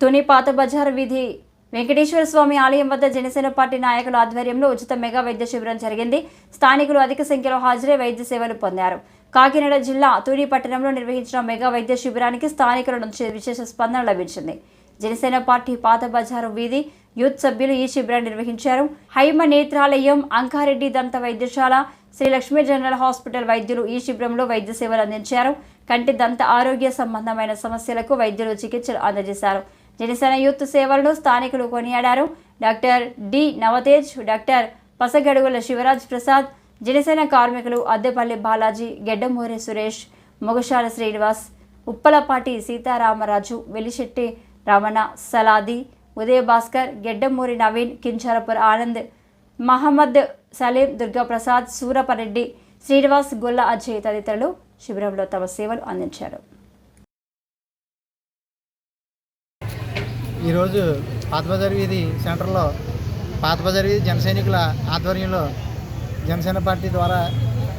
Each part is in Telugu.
తుని పాత బజార్ వీధి వెంకటేశ్వర స్వామి ఆలయం వద్ద జనసేన పార్టీ నాయకుల ఆధ్వర్యంలో ఉచిత మెగా వైద్య శిబిరం జరిగింది. స్థానికులు అధిక సంఖ్యలో హాజరై వైద్య సేవలు పొందారు. కాకినాడ జిల్లా తుని పట్టణంలో నిర్వహించిన మెగా వైద్య శిబిరానికి స్థానికుల నుంచి విశేష స్పందన లభించింది. జనసేన పార్టీ పాత బజారు వీధి యూత్ సభ్యులు ఈ శిబిరాన్ని నిర్వహించారు. హైమ నేత్రాలయం అంకారెడ్డి దంత వైద్యశాల శ్రీ లక్ష్మీ జనరల్ హాస్పిటల్ వైద్యులు ఈ శిబిరంలో వైద్య సేవలు అందించారు. కంటి దంత ఆరోగ్య సంబంధమైన సమస్యలకు వైద్యులు చికిత్సలు అందజేశారు. జనసేన యూత్ సేవలను స్థానికులు కొనియాడారు. Doctor D Navatej doctor Pasagadugula Sivaraj Prasad Janasena కార్మికులు అద్దెపల్లి బాలాజీ గెడ్డమూరి సురేష్ మొగశాల శ్రీనివాస్ ఉప్పలపాటి సీతారామరాజు వెలిశెట్టి రమణ సలాది ఉదయ భాస్కర్ గెడ్డమూరి నవీన్ కించారపుర ఆనంద్ మహమ్మద్ సలీం దుర్గాప్రసాద్ సూరపరెడ్డి శ్రీనివాస్ గొల్ల అజయ్ తదితరులు శిబిరంలో తమ సేవలు అందించారు. ఈరోజు పాతబజార్ వీధి సెంటర్లో పాతబజార్ వీధి జనసైనికుల ఆధ్వర్యంలో జనసేన పార్టీ ద్వారా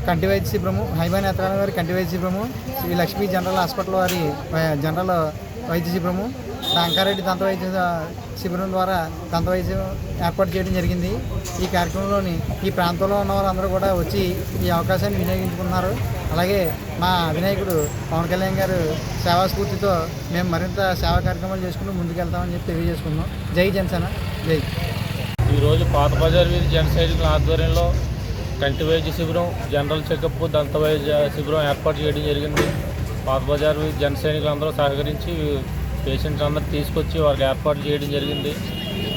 కంటి వైద్య శిబిరము హైబా నేత్రాల వారి కంటి వైద్య శిబిరము శ్రీ లక్ష్మీ జనరల్ హాస్పిటల్ వారి జనరల్ వైద్య శిబిరము రంగారెడ్డి దంత వైద్య శిబిరం ద్వారా దంత వైద్యం ఏర్పాటు చేయడం జరిగింది. ఈ కార్యక్రమంలోని ఈ ప్రాంతంలో ఉన్న వారందరూ కూడా వచ్చి ఈ అవకాశాన్ని వినియోగించుకున్నారు అలాగే మా వినాయకుడు పవన్ కళ్యాణ్ గారు సేవా స్ఫూర్తితో మేము మరింత సేవా కార్యక్రమాలు చేసుకుంటూ ముందుకెళ్తామని చెప్పి తెలియజేసుకున్నాం జై జనసేన. జై. ఈరోజు పాత బజార్ వీధి జన సైనికుల ఆధ్వర్యంలో కంటి వైద్య శిబిరం జనరల్ చెకప్ దంత వైద్య శిబిరం ఏర్పాటు చేయడం జరిగింది. పాత బజార్ వీధి జన సైనికులందరూ సహకరించి పేషెంట్స్ అందరూ తీసుకొచ్చి వారికి ఏర్పాటు చేయడం జరిగింది.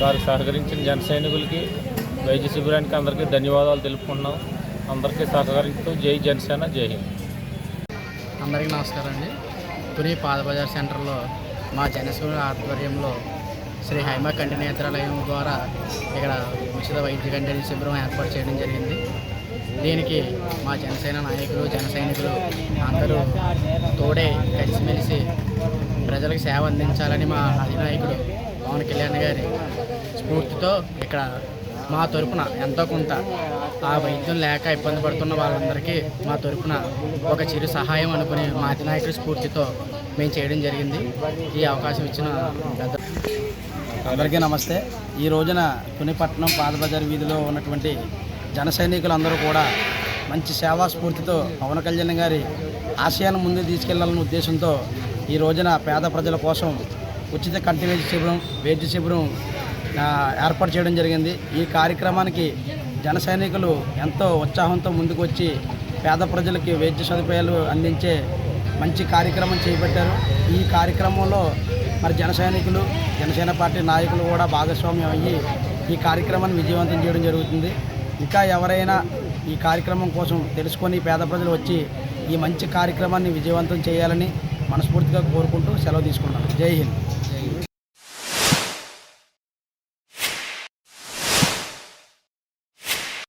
వారికి సహకరించిన జన సైనికులకి వైద్య శిబిరానికి అందరికీ ధన్యవాదాలు తెలుపుకుంటున్నాం. అందరికీ సహకరిస్తూ జై జనసేన జై హింద్. అందరికీ నమస్కారం అండి. తుని పాదబజార్ సెంటర్లో మా జనసేన ఆధ్వర్యంలో శ్రీ హైమ కంటి నేత్రాలయం ద్వారా ఇక్కడ ఉచిత వైద్య కంటి శిబిరం ఏర్పాటు చేయడం జరిగింది. దీనికి మా జనసేన నాయకులు జన సైనికులు అందరూ తోడే కలిసిమెలిసి ప్రజలకు సేవ అందించాలని మా అధినాయకుడు పవన్ కళ్యాణ్ గారి స్ఫూర్తితో ఇక్కడ మా తరపున ఎంతో కొంత ఆ వైద్యం లేక ఇబ్బంది పడుతున్న వాళ్ళందరికీ మా తరపున ఒక చిరు సహాయం అనుకుని మా అధినాయకుడి స్ఫూర్తితో మేము చేయడం జరిగింది. ఈ అవకాశం ఇచ్చిన పెద్ద అందరికీ నమస్తే. ఈ రోజున తునిపట్నం పాదబజార్ వీధిలో ఉన్నటువంటి జన సైనికులందరూ కూడా మంచి సేవా స్ఫూర్తితో పవన్ కళ్యాణ్ గారి ఆశయాన్ని ముందుకు తీసుకెళ్ళాలన్న ఉద్దేశంతో ఈ రోజున పేద ప్రజల కోసం ఉచిత కంటి వైద్య శిబిరం వైద్య శిబిరం ఏర్పాటు చేయడం జరిగింది. ఈ కార్యక్రమానికి జన సైనికులు ఎంతో ఉత్సాహంతో ముందుకు వచ్చి పేద ప్రజలకి వైద్య సదుపాయాలు అందించే మంచి కార్యక్రమం చేపట్టారు. ఈ కార్యక్రమంలో మరి జన సైనికులు జనసేన పార్టీ నాయకులు కూడా భాగస్వామ్యం అయ్యి ఈ కార్యక్రమాన్ని విజయవంతం చేయడం జరుగుతుంది. ఇంకా ఎవరైనా ఈ కార్యక్రమం కోసం తెలుసుకొని పేద ప్రజలు వచ్చి ఈ మంచి కార్యక్రమాన్ని విజయవంతం చేయాలని మనస్ఫూర్తిగా కోరుకుంటూ సెలవు తీసుకుంటాను జై హింద్.